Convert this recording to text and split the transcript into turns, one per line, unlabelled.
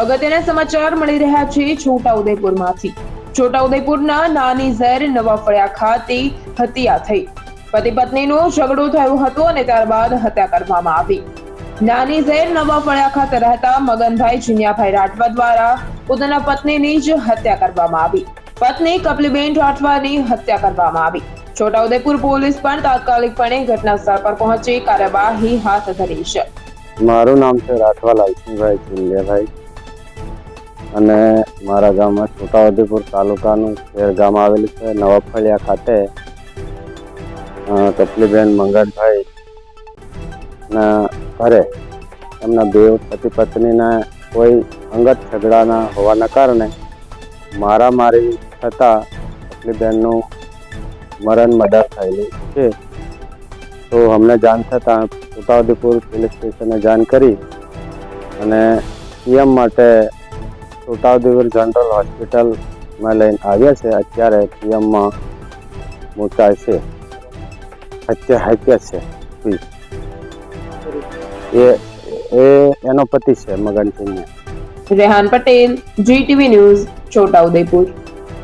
અગત્યના સમાચાર મળી રહ્યા છે છોટાઉદેપુરમાંથી. છોટાઉદેપુરના નાની ઝેર નવા ફળિયા ખાતે હત્યા થઈ. પતિ પત્નીનો ઝઘડો થયો હતો અને ત્યારબાદ હત્યા કરવામાં આવી. નાની ઝેર નવા ફળિયા ખાતે રહેતા મગનભાઈ જીનિયાભાઈ રાઠવા દ્વારા પોતાના પત્નીની જ હત્યા કરવામાં આવી. પત્ની કપલીબેન રાઠવાની હત્યા કરવામાં આવી. છોટાઉદેપુર પોલીસ પણ તાત્કાલિકપણે ઘટના સ્થળ પર પહોંચી કાર્યવાહી હાથ ધરી છે.
મારું નામ છે રાઠવા લાલસિંહભાઈ ચિંલિયાભાઈ અને મારા ગામમાં છોટાઉદેપુર તાલુકાનું શહેર ગામ આવેલું છે, નવાફળિયા ખાતે. તપલીબેન મંગળભાઈ ના ઘરે એમના બે પતિ પત્નીના કોઈ અંગત ઝઘડાના હોવાના કારણે મારામારી થતાં તપલીબેનનું મરણ મદદ થયેલું છે. તો અમને જાણ થતાં છોટાઉદેપુર પોલીસ સ્ટેશને જાણ કરી અને પીએમ માટે છોટાઉદેપુર જનરલ હોસ્પિટલમાં લઈને આવ્યા છે. અત્યારે પીએમમાં મોટા છે. હત્યા હત્યા છે. એ એ, એનો પતિ છે મગનસિંહ
રેહાન પટેલ જીટીવી ન્યૂઝ છોટાઉદેપુર